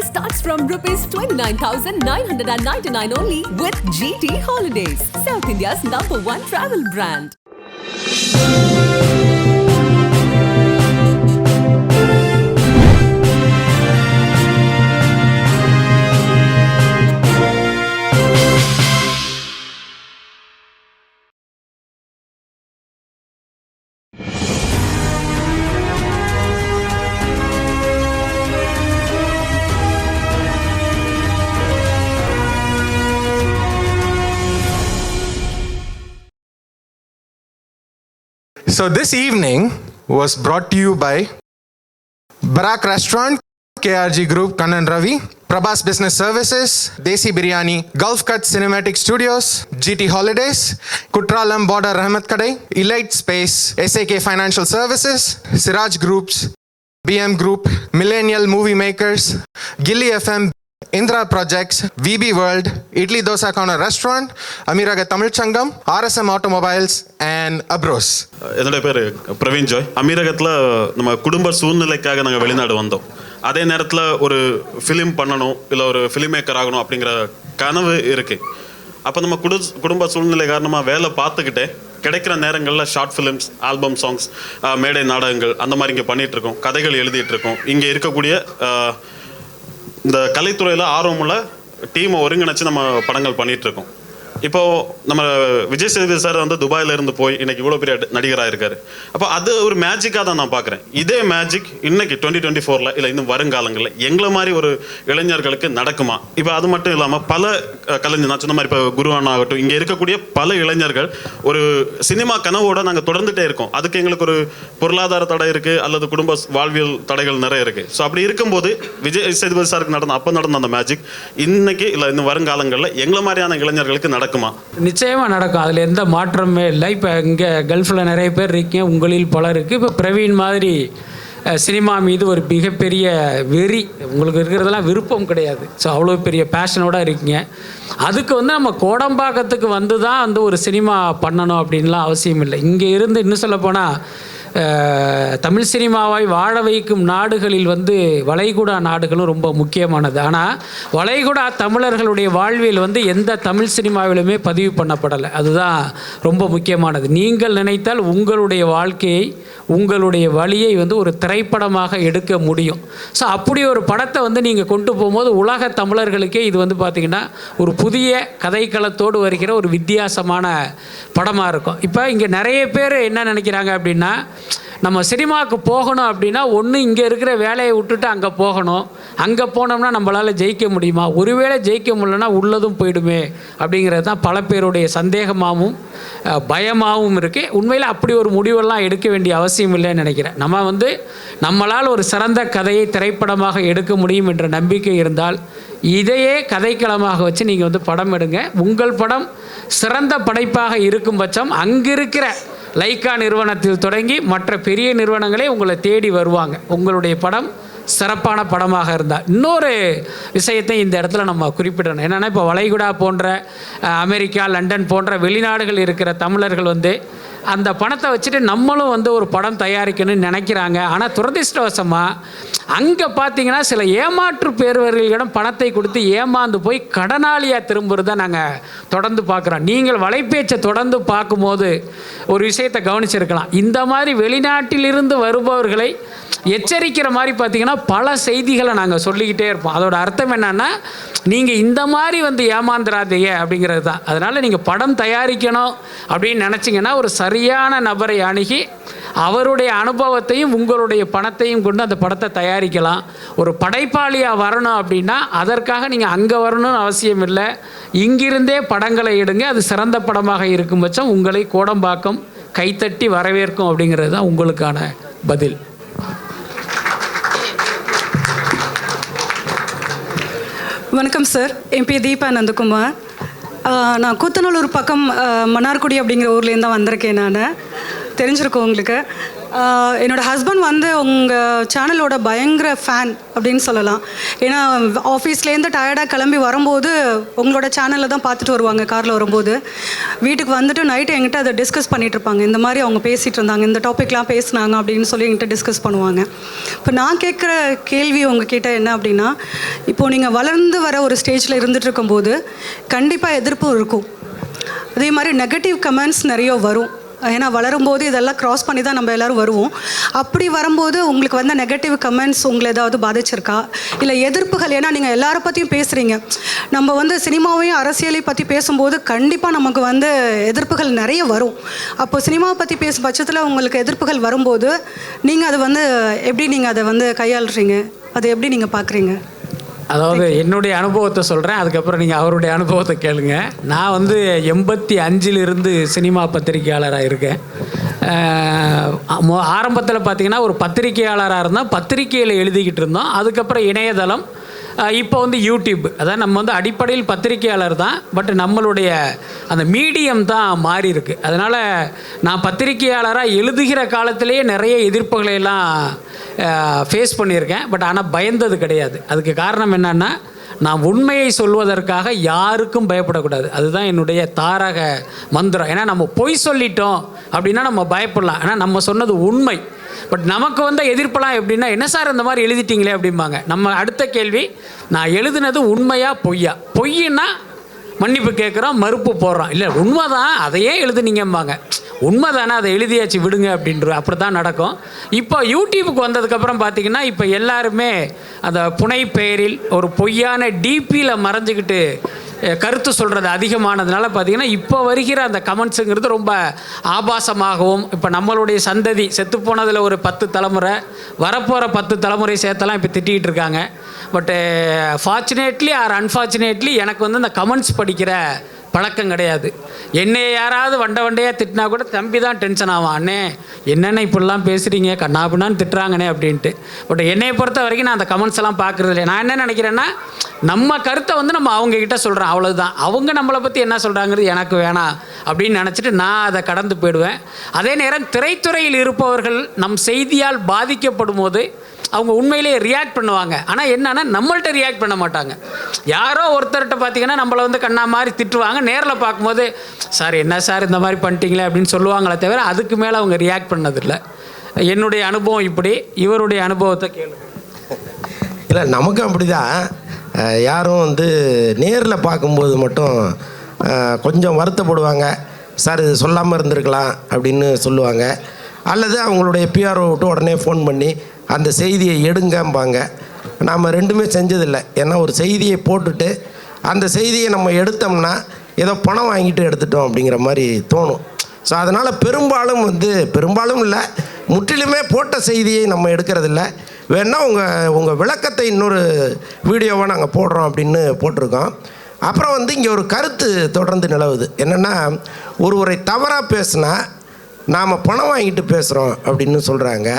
starts from rupees 29,999 only with GT Holidays, South India's number one travel brand. So this evening was brought to you by Barak Restaurant, KRG Group, Kanan Ravi, Prabhas Business Services, Desi Biryani, Gulf Cut Cinematic Studios, GT Holidays, Kutralam Border Rahmat Kadai, Elite Space, SAK Financial Services, Siraj Groups, BM Group, Millennial Movie Makers, Gilly FM, Indira projects V P world idli தோசாக்கான restaurant அமீரக Amiraga சங்கம் RSM automobiles and Afroz என்னுடைய பேர் Praveen Joy. அமீரகத்தில் நம்ம குடும்ப சூழ்நிலைக்காக நாங்கள் வெளிநாடு வந்தோம். அதே நேரத்தில் ஒரு ஃபிலிம் பண்ணணும் இல்லை ஒரு ஃபிலிம் மேக்கர் ஆகணும் அப்படிங்கிற கனவு இருக்குது அப்போ நம்ம குடு குடும்ப சூழ்நிலை காரணமாக வேலை பார்த்துக்கிட்டே கிடைக்கிற நேரங்களில் ஷார்ட் ஃபிலிம்ஸ் ஆல்பம் சாங்ஸ் மேடை நாடகங்கள் அந்த மாதிரி இங்கே பண்ணிகிட்ருக்கோம் கதைகள் எழுதிட்டு இருக்கோம். இங்கே இருக்கக்கூடிய இந்த கலைத்துறையில் ஆர்வமுள்ள டீமை ஒருங்கிணைச்சு நம்ம படங்கள் பண்ணிகிட்ருக்கோம் இருக்கோம். இப்போ நம்ம விஜய் சேதுபதி சார் வந்து துபாயில இருந்து போய் இன்னைக்கு இவ்வளோ பெரிய நடிகராக இருக்காரு. அப்போ அது ஒரு மேஜிக்காக தான் நான் பார்க்குறேன் இதே மேஜிக் இன்னைக்கு டுவெண்ட்டி டுவெண்ட்டி ஃபோரில் இல்லை இன்னும் வருங்காலங்களில் எங்களை மாதிரி ஒரு இளைஞர்களுக்கு நடக்குமா? இப்போ அது மட்டும் இல்லாமல் பல கலைஞர் நான் சொன்ன மாதிரி இப்போ குருவான் ஆகட்டும் இங்கே இருக்கக்கூடிய பல இளைஞர்கள் ஒரு சினிமா கனவோட நாங்கள் தொடர்ந்துட்டே இருக்கோம். அதுக்கு எங்களுக்கு ஒரு பொருளாதார தடை இருக்குது அல்லது குடும்ப வாழ்வியல் தடைகள் நிறைய இருக்குது ஸோ அப்படி இருக்கும்போது விஜய் சேதுபதி சாருக்கு நடந்த அப்போ நடந்த அந்த மேஜிக் இன்னைக்கு இல்லை இன்னும் வருங்காலங்களில் எங்களை மாதிரியான இளைஞர்களுக்கு நடக்கும்? நிச்சயமாக நடக்கும். அதில் எந்த மாற்றமே இல்லை. இப்போ இங்கே கல்ஃபில் நிறைய பேர் இருக்கீங்க. உங்களில் பலருக்கு இப்போ பிரவீன் மாதிரி சினிமா மீது ஒரு மிகப்பெரிய வெறி. உங்களுக்கு இருக்கிறதெல்லாம் விருப்பம் கிடையாது. ஸோ அவ்வளோ பெரிய பேஷனோட இருக்கீங்க. அதுக்கு வந்து நம்ம கோடம்பாக்கத்துக்கு வந்து தான் வந்து ஒரு சினிமா பண்ணணும் அப்படின்லாம் அவசியம் இல்லை. இங்கே இருந்து இன்னும் சொல்லப்போனால் தமிழ் சினிமாவை வாழ வைக்கும் நாடுகளில் வந்து வளைகுடா நாடுகளும் ரொம்ப முக்கியமானது. ஆனால் வளைகுடா தமிழர்களுடைய வாழ்வியல் வந்து எந்த தமிழ் சினிமாவிலுமே பதிவு பண்ணப்படலை. அதுதான் ரொம்ப முக்கியமானது. நீங்கள் நினைத்தால் உங்களுடைய வாழ்க்கையை உங்களுடைய வழியை வந்து ஒரு திரைப்படமாக எடுக்க முடியும். ஸோ அப்படி ஒரு படத்தை வந்து நீங்கள் கொண்டு போகும்போது உலக தமிழர்களுக்கே இது வந்து பார்த்திங்கன்னா ஒரு புதிய கதைக்களத்தோடு வருகிற ஒரு வித்தியாசமான படமாக இருக்கும். இப்போ இங்கே நிறைய பேர் என்ன நினைக்கிறாங்க அப்படின்னா நம்ம சினிமாவுக்கு போகணும் அப்படின்னா ஒன்று இங்கே இருக்கிற வேலையை விட்டுட்டு அங்கே போகணும். அங்கே போனோம்னா நம்மளால் ஜெயிக்க முடியுமா? ஒருவேளை ஜெயிக்க முடியலன்னா உள்ளதும் போயிடுமே அப்படிங்கிறது தான் பல பேருடைய சந்தேகமாகவும் பயமாகவும் இருக்குது உண்மையில் அப்படி ஒரு முடிவெல்லாம் எடுக்க வேண்டிய அவசியம் இல்லைன்னு நினைக்கிறேன். நம்ம வந்து நம்மளால் ஒரு சிறந்த கதையை திரைப்படமாக எடுக்க முடியும் என்ற நம்பிக்கை இருந்தால் இதையே கதைக்களமாக வச்சு நீங்கள் வந்து படம் எடுங்க. உங்கள் படம் சிறந்த படைப்பாக இருக்கும் பட்சம் அங்கிருக்கிற லைக்கா நிறுவனத்தில் தொடங்கி மற்ற பெரிய நிறுவனங்களே உங்களை தேடி வருவாங்க. உங்களுடைய படம் சிறப்பான படமாக இருந்தால் இன்னொரு விஷயத்தை இந்த இடத்துல நம்ம குறிப்பிடணும். என்னென்னா இப்போ வளைகுடா போன்ற அமெரிக்கா லண்டன் போன்ற வெளிநாடுகள் இருக்கிற தமிழர்கள் வந்து அந்த பணத்தை வச்சுட்டு நம்மளும் வந்து ஒரு படம் தயாரிக்கணும்னு நினைக்கிறாங்க. ஆனால் துரதிர்ஷ்டவசமாக அங்கே பார்த்தீங்கன்னா சில ஏமாற்று பேர்வர்களிடம் பணத்தை கொடுத்து ஏமாந்து போய் கடனாளியாக திரும்புறத நாங்கள் தொடர்ந்து பார்க்குறோம் நீங்கள் வலைப்பேச்சை தொடர்ந்து பார்க்கும்போது ஒரு விஷயத்தை கவனிச்சிருக்கலாம். இந்த மாதிரி வெளிநாட்டிலிருந்து வருபவர்களை எச்சரிக்கிற மாதிரி பார்த்தீங்கன்னா பல செய்திகளை நாங்கள் சொல்லிக்கிட்டே இருப்போம். அதோட அர்த்தம் என்னன்னா நீங்கள் இந்த மாதிரி வந்து ஏமாந்துடாதீங்க அப்படிங்கிறது தான். அதனால் நீங்கள் படம் தயாரிக்கணும் அப்படின்னு நினச்சிங்கன்னா ஒரு சரியான நபரை அணுகி அவருடைய அனுபவத்தையும் உங்களுடைய பணத்தையும் கொண்டு அந்த படத்தை தயாரிக்கலாம். ஒரு படைப்பாளியாக வரணும் அப்படின்னா அதற்காக நீங்கள் அங்கே வரணும்னு அவசியம் இல்லை. இங்கிருந்தே படங்களை எடுங்க. அது சிறந்த படமாக இருக்கும் பட்சம் உங்களை கோடம்பாக்கம் கைத்தட்டி வரவேற்கும் அப்படிங்கிறது தான் உங்களுக்கான பதில். வணக்கம் சார் என் பேர் தீபா நந்தகுமார். நான் கூத்தநல்லூர் பக்கம் மன்னார்குடி அப்படிங்கிற ஊர்லேருந்து தான் வந்திருக்கேன் நான். தெரிஞ்சிருக்கோம் உங்களுக்கு. என்னோட ஹஸ்பண்ட் வந்து உங்கள் சேனலோட பயங்கர ஃபேன் அப்படின்னு சொல்லலாம். ஏன்னா ஆஃபீஸ்லேருந்து டயர்டாக கிளம்பி வரும்போது உங்களோட சேனலில் தான் பார்த்துட்டு வருவாங்க காரில் வரும்போது. வீட்டுக்கு வந்துட்டு நைட்டு என்கிட்ட அதை டிஸ்கஸ் பண்ணிட்டு இருப்பாங்க. இந்த மாதிரி அவங்க பேசிகிட்டு இருந்தாங்க இந்த டாப்பிக்லாம் பேசுனாங்க அப்படின்னு சொல்லி என்கிட்ட டிஸ்கஸ் பண்ணுவாங்க. இப்போ நான் கேட்குற கேள்வி உங்ககிட்ட என்ன அப்படின்னா இப்போது நீங்கள் வளர்ந்து வர ஒரு ஸ்டேஜில் இருந்துகிட்டு இருக்கும்போது கண்டிப்பாக எதிர்ப்பு இருக்கும். அதே மாதிரி நெகட்டிவ் கமெண்ட்ஸ் நிறைய வரும். ஏன்னா வளரும்போது இதெல்லாம் க்ராஸ் பண்ணி தான் நம்ம எல்லாரும் வருவோம். அப்படி வரும்போது உங்களுக்கு வந்த நெகட்டிவ் கமெண்ட்ஸ் உங்களை ஏதாவது பாதிச்சிருக்கா? இல்லை எதிர்ப்புகள் ஏன்னா நீங்கள் எல்லாரை பற்றியும் பேசுகிறீங்க நம்ம வந்து சினிமாவையும் அரசியலையும் பற்றி பேசும்போது கண்டிப்பாக நமக்கு வந்து எதிர்ப்புகள் நிறைய வரும். அப்போ சினிமாவை பற்றி பேசும் பட்சத்தில் உங்களுக்கு எதிர்ப்புகள் வரும்போது நீங்கள் அதை வந்து எப்படி நீங்கள் அதை வந்து கையாளுறீங்க? அதை எப்படி நீங்கள் பார்க்குறீங்க அதாவது என்னுடைய அனுபவத்தை சொல்கிறேன் அதுக்கப்புறம் நீங்கள் அவருடைய அனுபவத்தை கேளுங்க. நான் வந்து எண்பத்தி அஞ்சிலிருந்து சினிமா பத்திரிகையாளராக இருக்கேன். ஆரம்பத்தில் பார்த்தீங்கன்னா ஒரு பத்திரிகையாளராக இருந்தால் பத்திரிகையில் எழுதிக்கிட்டு இருந்தோம். அதுக்கப்புறம் இணையதளம் இப்போ வந்து யூடியூப் அதாவது நம்ம வந்து அடிப்படையில் பத்திரிகையாளர் தான் பட் நம்மளுடைய அந்த மீடியம் தான் மாறி இருக்கு. அதனால் நான் பத்திரிகையாளராக எழுதுகிற காலத்திலேயே நிறைய எதிர்ப்புகளை எல்லாம் ஃபேஸ் பண்ணியிருக்கேன். பட் ஆனால் பயந்தது கிடையாது. அதுக்கு காரணம் என்னென்னா நான் உண்மையை சொல்வதற்காக யாருக்கும் பயப்படக்கூடாது. அதுதான் என்னுடைய தாரக மந்திரம். ஏன்னா நம்ம பொய் சொல்லிட்டோம் அப்படின்னா நம்ம பயப்படலாம். ஏன்னா நம்ம சொன்னது உண்மை. பட் நமக்கு வந்த எதிர்ப்பெல்லாம் எப்படின்னா என்ன சார் இந்த மாதிரி எழுதிட்டீங்களே அப்படிம்பாங்க. நம்ம அடுத்த கேள்வி நான் எழுதுனது உண்மையா பொய்யா? பொய்ன்னா மன்னிப்பு கேட்குறோம் மறுப்பு போடுறோம். இல்லை உண்மைதான் அதையே எழுதுனீங்கம்பாங்க. உண்மை தானே அதை எழுதியாச்சு விடுங்க அப்படின்ற அப்படி தான் நடக்கும். இப்போ யூடியூபுக்கு வந்ததுக்கப்புறம் பார்த்தீங்கன்னா இப்போ எல்லாருமே அந்த புனை பெயரில் ஒரு பொய்யான டிபியில் மறைஞ்சிக்கிட்டு கருத்து சொல்கிறது அதிகமானதுனால பார்த்திங்கன்னா இப்போ வருகிற அந்த கமெண்ட்ஸுங்கிறது ரொம்ப ஆபாசமாகவும் இப்போ நம்மளுடைய சந்ததி செத்து போனதில் ஒரு பத்து தலைமுறை வரப்போகிற பத்து தலைமுறை சேர்த்தெல்லாம் இப்போ திட்டிகிட்டு இருக்காங்க. பட்டு ஃபார்ச்சுனேட்லி ஆர் அன்ஃபார்ச்சுனேட்லி எனக்கு வந்து அந்த கமெண்ட்ஸ் படிக்கிற பழக்கம் கிடையாது. என்னை யாராவது வண்ட வண்டையாக திட்டினா கூட தம்பி தான் டென்ஷன் ஆவான். அண்ணே என்னென்ன இப்படிலாம் பேசுகிறீங்க கண்ணாபின்னான்னு திட்டுறாங்கண்ணே அப்படின்ட்டு. பட் என்னையை பொறுத்த வரைக்கும் நான் அந்த கமெண்ட்ஸ் எல்லாம் பார்க்குறது இல்லை நான் என்ன நினைக்கிறேன்னா நம்ம கருத்தை வந்து நம்ம அவங்க சொல்கிறேன் சொல்கிறோம் அவ்வளவுதான். அவங்க நம்மளை பற்றி என்ன சொல்கிறாங்கிறது எனக்கு வேணாம் அப்படின்னு நினச்சிட்டு நான் அதை கடந்து போயிடுவேன். அதே நேரம் திரைத்துறையில் இருப்பவர்கள் நம் செய்தியால் பாதிக்கப்படும் போது அவங்க உண்மையிலேயே ரியாக்ட் பண்ணுவாங்க. ஆனால் என்னன்னா நம்மள்கிட்ட ரியாக்ட் பண்ண மாட்டாங்க. யாரோ ஒருத்தர்கிட்ட பார்த்தீங்கன்னா நம்மளை வந்து கண்ணா மாதிரி திட்டுவாங்க. நேரில் பார்க்கும்போது சார் என்ன சார் இந்த மாதிரி பண்ணிட்டீங்களே? அப்படின்னு சொல்லுவாங்களே தவிர அதுக்கு மேலே அவங்க ரியாக்ட் பண்ணதில்லை. என்னுடைய அனுபவம் இப்படி. இவருடைய அனுபவத்தை கேளுங்க. இல்லை நமக்கும் அப்படி தான் யாரும் வந்து நேரில் பார்க்கும்போது மட்டும் கொஞ்சம் வருத்தப்படுவாங்க. சார் இது சொல்லாமல் இருந்திருக்கலாம் அப்படின்னு சொல்லுவாங்க. அல்லது அவங்களுடைய பிஆர்ஓ விட்டு உடனே ஃபோன் பண்ணி அந்த செய்தியை எடுங்கம்பாங்க. நாம் ரெண்டுமே செஞ்சதில்லை. ஏன்னா ஒரு செய்தியை போட்டுட்டு அந்த செய்தியை நம்ம எடுத்தோம்னா ஏதோ பணம் வாங்கிட்டு எடுத்துட்டோம் அப்படிங்கிற மாதிரி தோணும். ஸோ அதனால் பெரும்பாலும் வந்து பெரும்பாலும் இல்லை. முற்றிலுமே போட்ட செய்தியை நம்ம எடுக்கிறதில்ல. வேணால் உங்கள் உங்கள் விளக்கத்தை இன்னொரு வீடியோவாக நாங்கள் போடுறோம் அப்படின்னு போட்டிருக்கோம். அப்புறம் வந்து இங்கே ஒரு கருத்து தொடர்ந்து நிலவுது. என்னென்னா ஒருவரை தவறாக பேசுனா நாம் பணம் வாங்கிட்டு பேசுகிறோம் அப்படின்னு சொல்கிறாங்க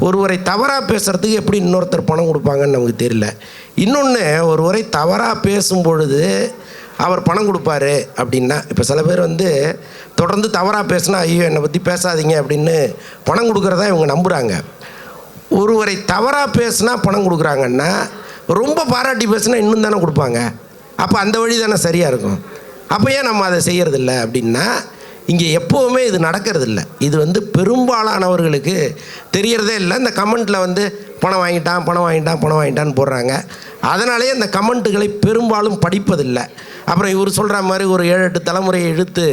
ஒருவரை தவறாக பேசுகிறதுக்கு எப்படி இன்னொருத்தர் பணம் கொடுப்பாங்கன்னு நமக்கு தெரியல. இன்னொன்று ஒருவரை தவறாக பேசும் பொழுது அவர் பணம் கொடுப்பாரு அப்படின்னா இப்போ சில பேர் வந்து தொடர்ந்து தவறாக பேசினா ஐயோ என்னை பற்றி பேசாதீங்க அப்படின்னு பணம் கொடுக்குறதா இவங்க நம்புகிறாங்க ஒருவரை தவறாக பேசுனா பணம் கொடுக்குறாங்கன்னா ரொம்ப பாராட்டி பேசுனா இன்னும் தானே கொடுப்பாங்க. அப்போ அந்த வழி தானே சரியாக இருக்கும். அப்போ ஏன் நம்ம அதை செய்கிறதில்ல அப்படின்னா இங்கே எப்போவுமே இது நடக்கிறதில்ல. இது வந்து பெரும்பாலானவர்களுக்கு தெரியறதே இல்லை. இந்த கமெண்ட்டில் வந்து பணம் வாங்கிட்டான் பணம் வாங்கிட்டான் பணம் வாங்கிட்டான்னு போடுறாங்க. அதனாலேயே அந்த கமெண்ட்டுகளை பெரும்பாலும் படிப்பதில்லை. அப்புறம் இவர் சொல்கிற மாதிரி ஒரு ஏழு எட்டு தலைமுறையை இழுத்து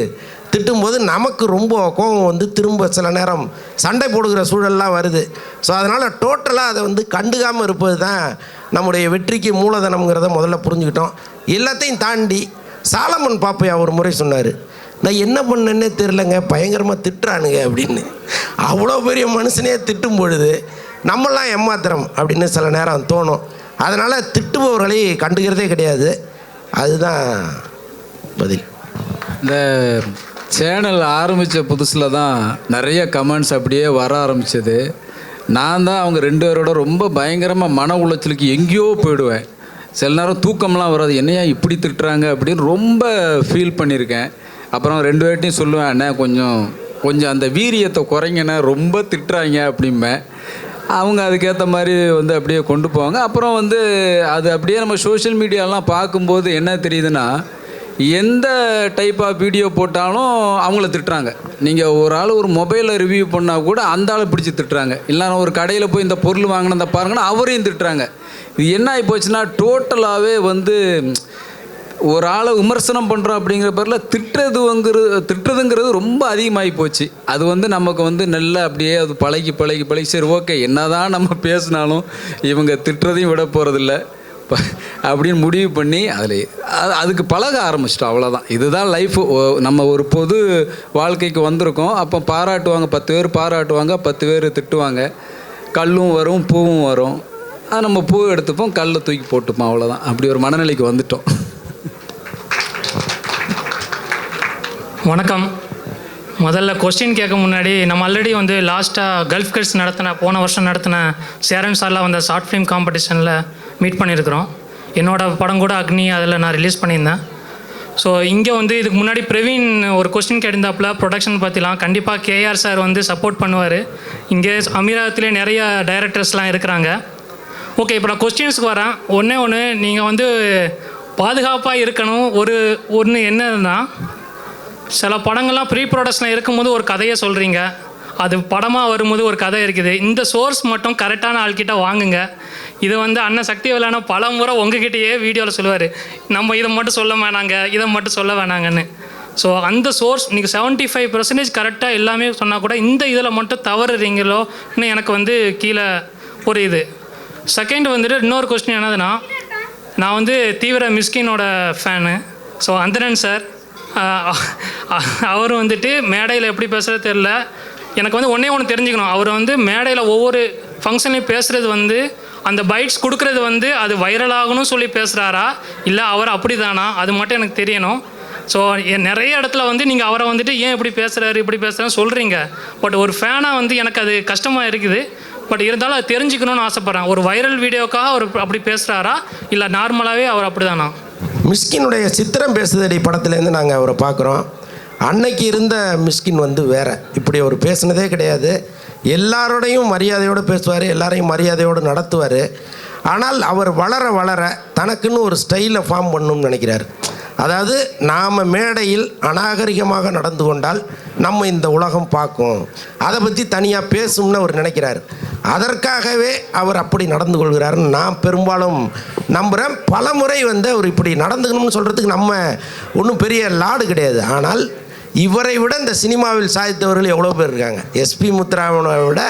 திட்டும்போது நமக்கு ரொம்ப கோபம் வந்து திரும்ப சில நேரம் சண்டை போடுகிற சூழல்லாம் வருது. ஸோ அதனால் டோட்டலாக அதை வந்து கண்டுக்காமல் இருப்பது தான் நம்முடைய வெற்றிக்கு மூலதனம்ங்கிறத முதல்ல புரிஞ்சுக்கிட்டோம். எல்லாத்தையும் தாண்டி சாலமன் பாப்பையா ஒரு முறை சொன்னார். நான் என்ன பண்ணேன்னே தெரிலங்க பயங்கரமாக திட்டுறானுங்க அப்படின்னு. அவ்வளோ பெரிய மனுஷனே திட்டும் பொழுது நம்மளாம் ஏமாத்திரம் அப்படின்னு சில நேரம் தோணும். அதனால் திட்டுபவர்களை கண்டுக்கிறதே கிடையாது. அதுதான் பதில். இந்த சேனல் ஆரம்பித்த புதுசில் தான் நிறைய கமெண்ட்ஸ் அப்படியே வர ஆரம்பித்தது நான் தான் அவங்க ரெண்டு பேரோட ரொம்ப பயங்கரமாக மன உளைச்சலுக்கு எங்கேயோ போயிடுவேன். சில நேரம் தூக்கம்லாம் வராது. என்னையா இப்படி திட்டுறாங்க அப்படின்னு ரொம்ப ஃபீல் பண்ணியிருக்கேன். அப்புறம் ரெண்டு பேர்ட்டையும் சொல்லுவேன் அண்ணே கொஞ்சம் கொஞ்சம் அந்த வீரியத்தை குறைங்கண்ணே ரொம்ப திட்டுறாங்க அப்படிம்பேன். அவங்க அதுக்கேற்ற மாதிரி வந்து அப்படியே கொண்டு போவாங்க. அப்புறம் வந்து அது அப்படியே நம்ம சோஷியல் மீடியாலாம் பார்க்கும்போது என்ன தெரியுதுன்னா எந்த டைப் ஆஃப் வீடியோ போட்டாலும் அவங்கள திட்டுறாங்க. நீங்கள் ஒரு ஆள் ஒரு மொபைலில் ரிவ்யூ பண்ணால் கூட அந்த ஆளை பிடிச்சி திட்டுறாங்க. இல்லைன்னா ஒரு கடையில் போய் இந்த பொருள் வாங்கினதை பாருங்கன்னா அவரையும் திட்டுறாங்க. இது என்ன ஆகி போச்சுன்னா டோட்டலாகவே வந்து ஒரு ஆளை விமர்சனம் பண்ணுறோம் அப்படிங்கிற பேரில் திட்டுறதுங்கிறது திட்டுறதுங்கிறது ரொம்ப அதிகமாகி போச்சு. அது வந்து நமக்கு வந்து நல்லா அப்படியே அது பழகி பழகி பழகி சரி ஓகே என்னதான் நம்ம பேசினாலும் இவங்க திட்டுறதையும் விட போகிறதில்ல அப்படின்னு முடிவு பண்ணி அதில் அது அதுக்கு பழக ஆரம்பிச்சிட்டோம் அவ்வளோதான் இதுதான் லைஃப் நம்ம ஒரு பொது வாழ்க்கைக்கு வந்திருக்கோம். அப்போ பாராட்டுவாங்க பத்து பேர் பாராட்டுவாங்க பத்து பேர் திட்டுவாங்க. கல்லும் வரும் பூவும் வரும். அது நம்ம பூ எடுத்துப்போம் கல்லை தூக்கி போட்டுப்போம் அவ்வளோதான் அப்படி ஒரு மனநிலைக்கு வந்துட்டோம். வணக்கம். முதல்ல கொஸ்டின் கேட்க முன்னாடி நம்ம ஆல்ரெடி வந்து லாஸ்ட்டாக கல்ஃப் கட்ஸ் நடத்தின போன வருஷம் நடத்தின சேரன் சார்லாம் வந்த ஷார்ட் ஃபிலிம் காம்படிஷனில் மீட் பண்ணியிருக்கிறோம் என்னோட படம் கூட அக்னி அதில் நான் ரிலீஸ் பண்ணியிருந்தேன். ஸோ இங்கே வந்து இதுக்கு முன்னாடி பிரவீன் ஒரு கொஸ்டின் கேட்டிருந்தாப்புல ப்ரொடக்ஷன் பற்றிலாம் கண்டிப்பாக கேஆர் சார் வந்து சப்போர்ட் பண்ணுவார். இங்கே அமீரகத்துலேயே நிறைய டைரக்டர்ஸ்லாம் இருக்கிறாங்க. ஓகே இப்போ நான் கொஸ்டின்ஸ்க்கு வரேன். ஒன்றே ஒன்று நீங்கள் வந்து பாதுகாப்பாக இருக்கணும். ஒரு ஒன்று என்னன்னா சில படங்கள்லாம் ப்ரீ ப்ரொடக்ஷனில் இருக்கும்போது ஒரு கதையை சொல்கிறீங்க அது படமாக வரும்போது ஒரு கதை இருக்குது. இந்த சோர்ஸ் மட்டும் கரெக்டான ஆள்கிட்ட வாங்குங்க. இது வந்து அண்ணன் சக்தி வேலான பல முறை உங்ககிட்டயே வீடியோவில் சொல்லுவார். நம்ம இதை மட்டும் சொல்ல வேணாங்க இதை மட்டும் சொல்ல வேணாங்கன்னு. ஸோ அந்த சோர்ஸ் நீங்கள் செவன்ட்டி ஃபைவ் பர்சன்டேஜ் கரெக்டாக எல்லாமே சொன்னால் கூட இந்த இதில் மட்டும் தவறுறீங்களோன்னு எனக்கு வந்து கீழே ஒரு இது செகண்ட் வந்துட்டு இன்னொரு கொஸ்டின் என்னதுன்னா நான் வந்து தீவிர மிஸ்கினோட ஃபேனு ஸோ அந்தரன் சார் அவர் வந்துட்டு மேடையில் எப்படி பேசுகிறது தெரில எனக்கு வந்து ஒன்றே ஒன்று தெரிஞ்சுக்கணும். அவர் வந்து மேடையில் ஒவ்வொரு ஃபங்க்ஷன்லையும் பேசுகிறது வந்து அந்த பைட்ஸ் கொடுக்குறது வந்து அது வைரலாகணும் சொல்லி பேசுகிறாரா இல்லை அவர் அப்படி தானா அது மட்டும் எனக்கு தெரியணும். ஸோ நிறைய இடத்துல வந்து நீங்கள் அவரை வந்துட்டு ஏன் இப்படி பேசுகிறாரு இப்படி பேசுகிறான்னு சொல்கிறீங்க பட் ஒரு ஃபேனாக வந்து எனக்கு அது கஷ்டமாக இருக்குது. பட் இருந்தாலும் அது தெரிஞ்சுக்கணும்னு ஆசைப்பட்றேன். ஒரு வைரல் வீடியோக்காக அவர் அப்படி பேசுகிறாரா இல்லை நார்மலாகவே அவர் அப்படி தானா மிஸ்கினுடைய சித்திரம் பேசுதடி படத்துலேருந்து நாங்கள் அவரை பார்க்குறோம். அன்னைக்கு இருந்த மிஸ்கின் வந்து வேற. இப்படி அவர் பேசினதே கிடையாது. எல்லாரோடையும் மரியாதையோடு பேசுவார் எல்லாரையும் மரியாதையோடு நடத்துவார். ஆனால் அவர் வளர வளர தனக்குன்னு ஒரு ஸ்டைலை ஃபார்ம் பண்ணணும்னு நினைக்கிறார். அதாவது நாம் மேடையில் அநாகரிகமாக நடந்து கொண்டால் நம்ம இந்த உலகம் பார்க்கும். அதை பற்றி தனியாக பேசும்னு அவர் நினைக்கிறார். அதற்காகவே அவர் அப்படி நடந்து கொள்கிறாருன்னு நான் பெரும்பாலும் நம்புகிறேன் பல முறை வந்து அவர் இப்படி நடந்துக்கணும்னு சொல்கிறதுக்கு நம்ம ஒன்றும் பெரிய லாடு கிடையாது. ஆனால் இவரை விட இந்த சினிமாவில் சாதித்தவர்கள் எவ்வளோ பேர் இருக்காங்க? எஸ்பி முத்துராமனை விட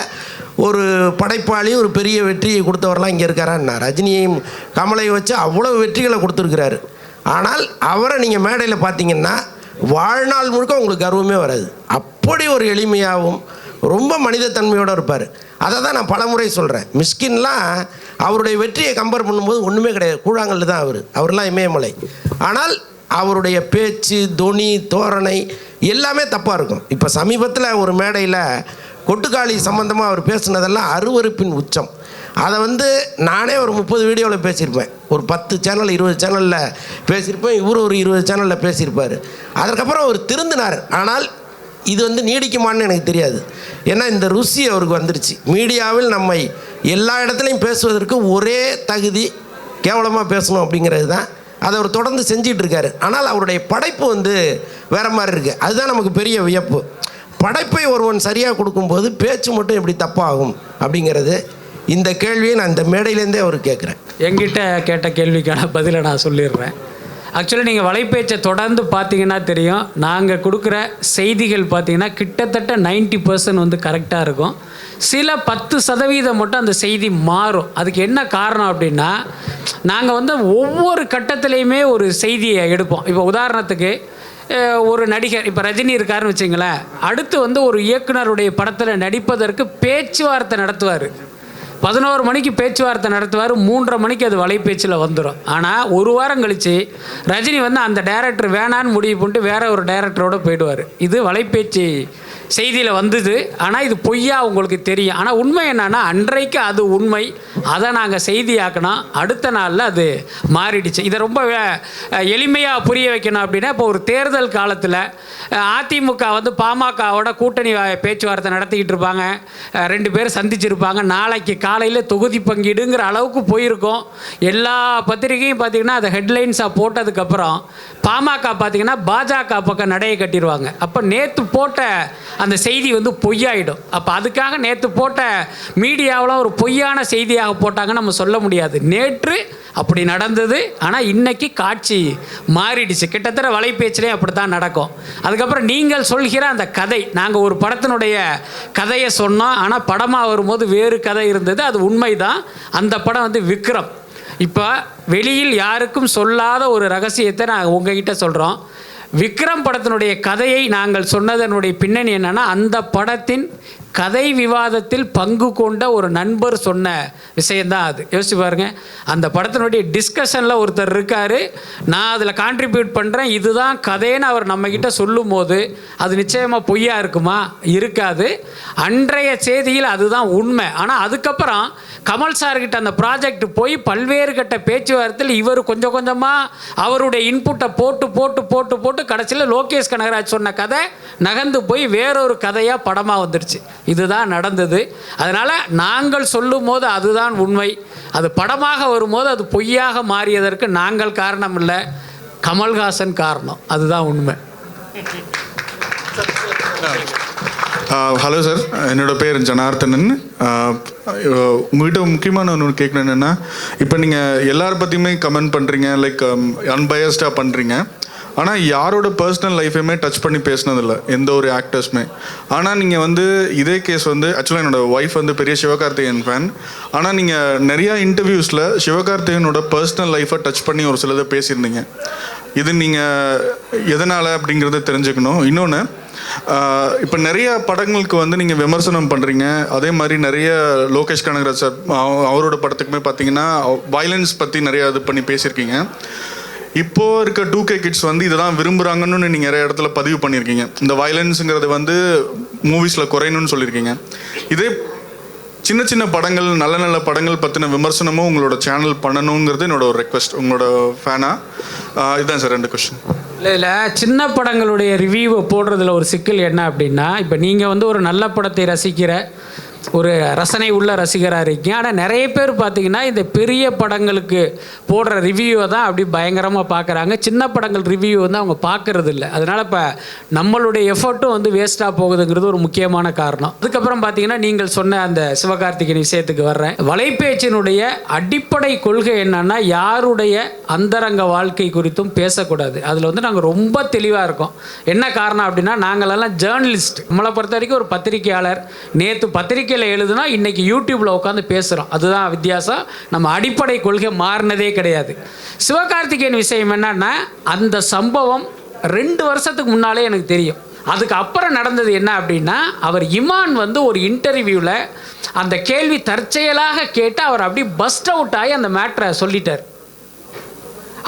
ஒரு படைப்பாளி ஒரு பெரிய வெற்றியை கொடுத்தவரெல்லாம் இங்கே இருக்காரான்னா ரஜினியையும் கமலை வச்சு அவ்வளோ வெற்றிகளை கொடுத்துருக்கிறாரு. ஆனால் அவரை நீங்கள் மேடையில் பார்த்தீங்கன்னா வாழ்நாள் முழுக்க உங்களுக்கு கர்வமே வராது. அப்படி ஒரு எளிமையாகவும் ரொம்ப மனிதத்தன்மையோடு இருப்பார். அதை தான் நான் பலமுறை சொல்கிறேன் மிஸ்கின்லாம் அவருடைய வெற்றியை கம்பேர் பண்ணும்போது ஒன்றுமே கிடையாது. கூழாங்கல் தான் அவர். அவர்லாம் இமயமலை. ஆனால் அவருடைய பேச்சு தொனி தோரணை எல்லாமே தப்பாக இருக்கும். இப்போ சமீபத்தில் ஒரு மேடையில் கொட்டுக்காளி சம்மந்தமாக அவர் பேசுனதெல்லாம் அருவருப்பின் உச்சம். அதை வந்து நானே ஒரு முப்பது வீடியோவில் பேசியிருப்பேன். ஒரு பத்து சேனல் இருபது சேனலில் பேசியிருப்பேன். இவர் ஒரு இருபது சேனலில் பேசியிருப்பார். அதற்கப்புறம் அவர் திருந்தினார். ஆனால் இது வந்து நீடிக்குமான்னு எனக்கு தெரியாது. ஏன்னா இந்த ருசி அவருக்கு வந்துருச்சு. மீடியாவில் நம்மை எல்லா இடத்துலையும் பேசுவதற்கு ஒரே தகுதி கேவலமாக பேசணும் அப்படிங்கிறது தான் அதை அவர் தொடர்ந்து செஞ்சிட்டு இருக்காரு ஆனால் அவருடைய படைப்பு வந்து வேற மாதிரி இருக்குது அதுதான் நமக்கு பெரிய வியப்பு. படைப்பை ஒருவன் சரியாக கொடுக்கும்போது பேச்சு மட்டும் எப்படி தப்பாகும் அப்படிங்கிறது இந்த கேள்வியை நான் இந்த மேடையிலேருந்தே அவர் கேட்குறேன். எங்கிட்ட கேட்ட கேள்விக்கான பதிலை நான் சொல்லிடுறேன். ஆக்சுவலி நீங்கள் வலைப்பேச்சை தொடர்ந்து பார்த்தீங்கன்னா தெரியும். நாங்கள் கொடுக்குற செய்திகள் பார்த்தீங்கன்னா கிட்டத்தட்ட 90% பர்சன்ட் வந்து கரெக்டாக இருக்கும். சில பத்து சதவீதம் மட்டும் அந்த செய்தி மாறும். அதுக்கு என்ன காரணம் அப்படின்னா நாங்கள் வந்து ஒவ்வொரு கட்டத்துலேயுமே ஒரு செய்தியை எடுப்போம். இப்போ உதாரணத்துக்கு ஒரு நடிகர் இப்போ ரஜினி இருக்காருன்னு வச்சிங்களேன். அடுத்து வந்து ஒரு இயக்குனருடைய படத்தில் நடிப்பதற்கு பேச்சுவார்த்தை நடத்துவார். பதினோரு மணிக்கு பேச்சுவார்த்தை நடத்துவார் மூன்றரை மணிக்கு அது வலைப்பேச்சில் வந்துடும் ஆனால் ஒரு வாரம் கழித்து ரஜினி வந்து அந்த டைரக்டர் வேணான்னு முடிவு பண்ணிட்டு வேற ஒரு டைரக்டரோடு போயிடுவார். இது வலைப்பேச்சு செய்தியில் வந்தது. ஆனால் இது பொய்யா உங்களுக்கு தெரியும். ஆனால் உண்மை என்னன்னா அன்றைக்கு அது உண்மை. அதை நாங்கள் செய்தியாக்கினோம் அடுத்த நாளில் அது மாறிடுச்சு. இதை ரொம்ப எளிமையாக புரிய வைக்கணும் அப்படின்னா இப்போ ஒரு தேர்தல் காலத்தில் அதிமுக வந்து பாமகவோட கூட்டணி பேச்சுவார்த்தை நடத்திக்கிட்டு இருப்பாங்க. ரெண்டு பேரும் சந்திச்சிருப்பாங்க. நாளைக்கு காலையில் தொகுதி பங்கீடுங்கிற அளவுக்கு போயிருக்கோம். எல்லா பத்திரிகையும் பார்த்தீங்கன்னா அதை ஹெட்லைன்ஸாக போட்டதுக்கப்புறம் பாமக பார்த்தீங்கன்னா பாஜக பக்கம் நடையை கட்டிடுவாங்க அப்போ நேற்று போட்ட அந்த செய்தி வந்து பொய்யாயிடும். அப்போ அதுக்காக நேற்று போட்ட மீடியாவில் ஒரு பொய்யான செய்தியாக போட்டாங்க நம்ம சொல்ல முடியாது. நேற்று அப்படி நடந்தது. ஆனால் இன்னைக்கு காட்சி மாறிடுச்சு. கிட்டத்தட்ட வலைபேச்சிலே அப்படி தான் நடக்கும். அதுக்கப்புறம் நீங்கள் சொல்கிற அந்த கதை நாங்கள் ஒரு படத்தினுடைய கதையை சொன்னோம். ஆனால் படமாக வரும்போது வேறு கதை இருந்தது. அது உண்மைதான். அந்த படம் வந்து விக்ரம். இப்போ வெளியில் யாருக்கும் சொல்லாத ஒரு ரகசியத்தை நான் உங்ககிட்ட சொல்கிறோம் விக்ரம் படத்தினுடைய கதையை நாங்கள் சொன்னதனுடைய பின்னணி என்னன்னா அந்த படத்தின் கதை விவாதத்தில் பங்கு கொண்ட ஒரு நண்பர் சொன்ன விஷயந்தான் அது. யோசிச்சு பாருங்க. அந்த படத்தினுடைய டிஸ்கஷனில் ஒருத்தர் இருக்காரு. நான் அதில் கான்ட்ரிபியூட் பண்ணுறேன் இதுதான் கதைன்னு அவர் நம்மக்கிட்ட சொல்லும் போது அது நிச்சயமாக பொய்யா இருக்குமா? இருக்காது. அன்றைய செய்தியில் அதுதான் உண்மை. ஆனால் அதுக்கப்புறம் கமல் சார்கிட்ட அந்த ப்ராஜெக்ட் போய் பல்வேறு கட்ட பேச்சுவார்த்தையில் இவர் கொஞ்சம் கொஞ்சமாக அவருடைய இன்புட்டை போட்டு போட்டு போட்டு போட்டு கடைசியில் லோகேஷ் கனகராஜ் சொன்ன கதை நகர்ந்து போய் வேறொரு கதையாக படமாக வந்துடுச்சு. இதுதான் நடந்தது. அதனால் நாங்கள் சொல்லும் போது அதுதான் உண்மை. அது படமாக வரும்போது அது பொய்யாக மாறியதற்கு நாங்கள் காரணம் இல்லை கமல்ஹாசன் காரணம். அதுதான் உண்மை. Hello sir. என்னோட பேர் ஜனார்த்தனன். உங்கள்கிட்ட முக்கியமான ஒன்று கேட்கணும் என்னென்னா இப்போ நீங்கள் எல்லார பற்றியுமே கமெண்ட் பண்ணுறீங்க லைக் அன்பயஸ்டாக um, பண்ணுறீங்க ஆனால் யாரோட பர்சனல் லைஃபையுமே டச் பண்ணி பேசினதில்ல. எந்த ஒரு ஆக்டர்ஸுமே ஆனால் நீங்கள் வந்து இதே கேஸ் வந்து ஆக்சுவலாக என்னோட ஒய்ஃப் வந்து பெரிய சிவகார்த்திகேயன் ஃபேன் ஆனால் நீங்கள் நிறையா இன்டர்வியூஸில் சிவகார்த்திகேயனோட பர்சனல் லைஃப்பை டச் பண்ணி ஒரு சிலதை பேசியிருந்தீங்க. இது நீங்கள் எதனால் அப்படிங்கிறத தெரிஞ்சுக்கணும். இன்னொன்று இப்போ நிறைய படங்களுக்கு வந்து நீங்கள் விமர்சனம் பண்ணுறீங்க அதே மாதிரி நிறைய லோகேஷ் கனகராஜ் சார் அவரோட படத்துக்குமே பார்த்தீங்கன்னா வயலன்ஸ் பற்றி நிறையா இது பண்ணி பேசியிருக்கீங்க. இப்போ இருக்க டூ கே கிட்ஸ் வந்து இதெல்லாம் விரும்புகிறாங்கன்னு நீங்கள் நிறைய இடத்துல பதிவு பண்ணியிருக்கீங்க. இந்த வயலன்ஸுங்கிறது வந்து மூவிஸில் குறையணும்னு சொல்லியிருக்கீங்க. இதே சின்ன சின்ன படங்கள் நல்ல நல்ல படங்கள் பற்றின விமர்சனமும் உங்களோட சேனல் பண்ணணுங்கிறது என்னோட ஒரு ரெக்வெஸ்ட் உங்களோட ஃபேனாக இதுதான் சார் ரெண்டு கொஸ்டின் இல்லை இல்லை. சின்ன படங்களுடைய ரிவ்யூவை போடுறதுல ஒரு சிக்கல் என்ன அப்படின்னா இப்போ நீங்கள் வந்து ஒரு நல்ல படத்தை ரசிக்கிற ஒரு ரசனை உள்ள ரசிகராக இருக்கீங்க. ஆனால் நிறைய பேர் பார்த்தீங்கன்னா இந்த பெரிய படங்களுக்கு போடுற ரிவ்யூவை தான் அப்படி பயங்கரமாக பார்க்குறாங்க. சின்ன படங்கள் ரிவ்யூ வந்து அவங்க பார்க்கறது இல்லை அதனால் இப்போ நம்மளுடைய எஃபர்ட்டும் வந்து வேஸ்ட்டாக போகுதுங்கிறது ஒரு முக்கியமான காரணம். அதுக்கப்புறம் பார்த்தீங்கன்னா நீங்கள் சொன்ன அந்த சிவகார்த்திகேயன் விஷயத்துக்கு வர்றேன். வலைபேச்சினுடைய அடிப்படை கொள்கை என்னன்னா யாருடைய அந்தரங்க வாழ்க்கை குறித்தும் பேசக்கூடாது. அதில் வந்து நாங்கள் ரொம்ப தெளிவாக இருக்கோம். என்ன காரணம் அப்படின்னா நாங்களெல்லாம் ஜேர்னலிஸ்ட் நம்மளை பொறுத்த வரைக்கும் ஒரு பத்திரிக்கையாளர் நேற்று அறிக்கையில் எழுதுனா இன்னைக்கு யூடியூப்பில் உட்காந்து பேசுகிறோம் அதுதான் வித்தியாசம். நம்ம அடிப்படை கொள்கை மாறினதே கிடையாது. சிவகார்த்திகேயன் விஷயம் என்னன்னா அந்த சம்பவம் ரெண்டு வருஷத்துக்கு முன்னாலே எனக்கு தெரியும். அதுக்கு அப்புறம் நடந்தது என்ன அப்படின்னா அவர் இமான் வந்து ஒரு இன்டர்வியூவில் அந்த கேள்வி தற்செயலாக கேட்டு அவர் அப்படியே பஸ்ட் அவுட் ஆகி அந்த மேட்ரை சொல்லிட்டார்.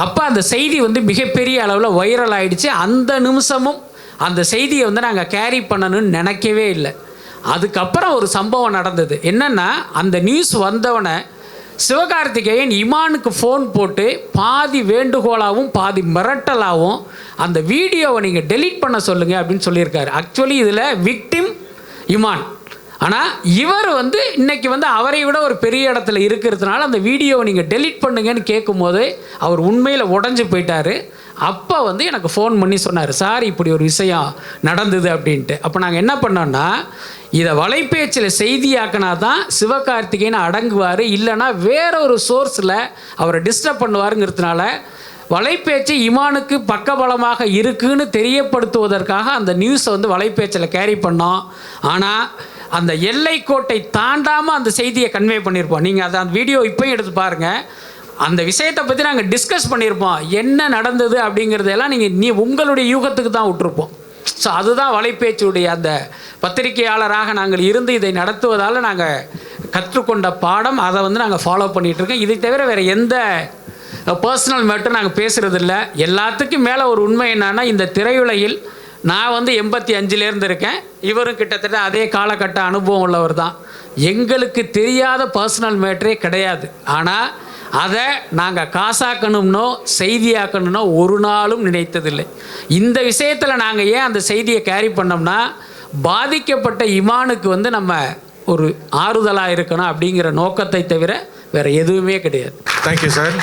அப்போ அந்த செய்தி வந்து மிகப்பெரிய அளவில் வைரல் ஆயிடுச்சு. அந்த நிமிஷமும் அந்த செய்தியை வந்து நாங்கள் கேரி பண்ணணும்னு நினைக்கவே இல்லை. அதுக்கப்புறம் ஒரு சம்பவம் நடந்தது. என்னென்னா அந்த நியூஸ் வந்தவனை சிவகார்த்திகேயன் இமானுக்கு ஃபோன் போட்டு பாதி வேண்டுகோளாகவும் பாதி மிரட்டலாகவும் அந்த வீடியோவை நீங்கள் டெலீட் பண்ண சொல்லுங்கள் அப்படின்னு சொல்லியிருக்காரு. ஆக்சுவலி இதில் விக்டிம் இமான். ஆனால் இவர் வந்து இன்றைக்கி வந்து அவரை விட ஒரு பெரிய இடத்துல இருக்கிறதுனால அந்த வீடியோவை நீங்கள் டெலீட் பண்ணுங்கன்னு கேட்கும்போது அவர் உண்மையில் உடஞ்சி போயிட்டார். அப்போ வந்து எனக்கு ஃபோன் பண்ணி சொன்னார். சார் இப்படி ஒரு விஷயம் நடந்தது அப்படின்ட்டு. அப்போ நாங்கள் என்ன பண்ணோன்னா இதை வலைபேச்சில் செய்தியாக்கினா தான் சிவகார்த்திகேயன் அடங்குவார் இல்லைன்னா வேற ஒரு சோர்ஸில் அவரை டிஸ்டர்ப் பண்ணுவாருங்கிறதுனால வலைப்பேச்சு இமானுக்கு பக்கபலமாக இருக்குன்னு தெரியப்படுத்துவதற்காக அந்த நியூஸை வந்து வலைப்பேச்சில் கேரி பண்ணோம். ஆனால் அந்த எல்லை கோட்டை தாண்டாமல் அந்த செய்தியை கன்வே பண்ணியிருப்போம் நீங்கள் அதை அந்த வீடியோ இப்போயும் எடுத்து பாருங்கள் அந்த விஷயத்தை பற்றி நாங்கள் டிஸ்கஸ் பண்ணியிருப்போம் என்ன நடந்தது அப்படிங்கிறதெல்லாம் நீங்கள் நீ உங்களுடைய யூகத்துக்கு தான் விட்டுருப்போம் ஸோ அதுதான் வலைப்பேச்சுடைய அந்த பத்திரிகையாளராக நாங்கள் இருந்து இதை நடத்துவதால் நாங்கள் கற்றுக்கொண்ட பாடம். அதை வந்து நாங்கள் ஃபாலோ பண்ணிகிட்ருக்கோம் இதை தவிர வேறு எந்த பர்சனல் மட்டும் நாங்கள் பேசுகிறதில்ல எல்லாத்துக்கும் மேலே ஒரு உண்மை என்னன்னா இந்த திரையுலகில் நான் வந்து எண்பத்தி அஞ்சுலேருந்து இருக்கேன். இவரும் கிட்டத்தட்ட அதே காலகட்ட அனுபவம் உள்ளவர் தான். எங்களுக்கு தெரியாத பர்சனல் மேட்டரே கிடையாது. ஆனால் அதை நாங்கள் காசாக்கணும்னோ செய்தியாக்கணும்னோ ஒரு நாளும் நினைத்ததில்லை. இந்த விஷயத்தில் நாங்கள் ஏன் அந்த செய்தியை கேரி பண்ணோம்னா பாதிக்கப்பட்ட இமானுக்கு வந்து நம்ம ஒரு ஆறுதலாக இருக்கணும் அப்படிங்கிற நோக்கத்தை தவிர வேறு எதுவுமே கிடையாது. Thank you sir